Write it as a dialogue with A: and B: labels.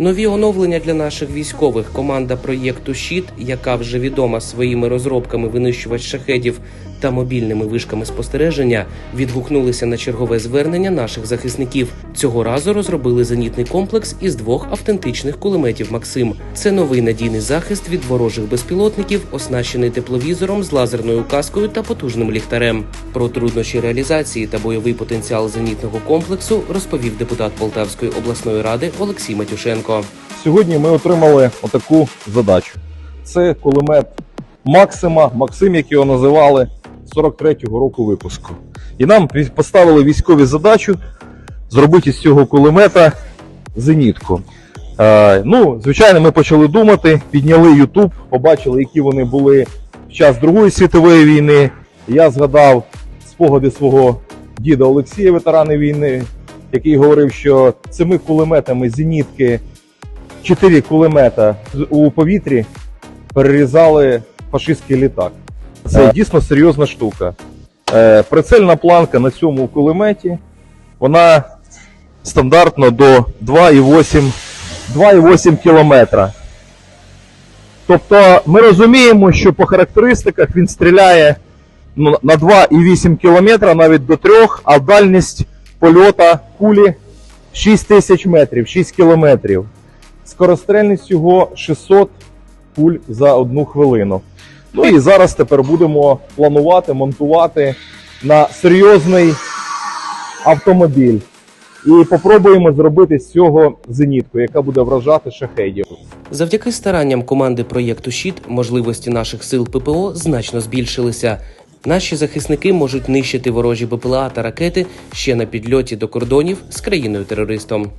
A: Нові оновлення для наших військових. Команда проєкту Щит, яка вже відома своїми розробками винищувач шахедів та мобільними вишками спостереження, відгукнулися на чергове звернення наших захисників. Цього разу розробили зенітний комплекс із двох автентичних кулеметів Максим. Це новий надійний захист від ворожих безпілотників, оснащений тепловізором з лазерною каскою та потужним ліхтарем. Про труднощі реалізації та бойовий потенціал зенітного комплексу розповів депутат Полтавської обласної ради Олексій Матюшенко.
B: Сьогодні ми отримали отаку задачу. Це кулемет Максима, Максим, як його називали, 43-го року випуску. І нам поставили військові задачу зробити з цього кулемета зенітку. Е, ну, звичайно, ми почали думати, підняли YouTube, побачили, які вони були в час Другої світової війни. Я згадав спогади свого діда Олексія, ветерани війни, який говорив, що цими кулеметами зенітки чотири кулемета у повітрі перерізали фашистський літак. Це дійсно серйозна штука. Е, прицельна планка на цьому кулеметі, вона стандартно до 2,8 2,8 кілометра. Тобто ми розуміємо, що по характеристиках він стріляє ну, на 2,8 кілометра, навіть до 3, а дальність польота кулі 6 тисяч метрів, 6 кілометрів. Скорострельність його 600 пуль за одну хвилину. Ну і зараз тепер будемо планувати, монтувати на серйозний автомобіль. І попробуємо зробити з цього зенітку, яка буде вражати шахедів.
A: Завдяки старанням команди проєкту Щит можливості наших сил ППО значно збільшилися. Наші захисники можуть нищити ворожі БПЛА та ракети ще на підльоті до кордонів з країною терористом.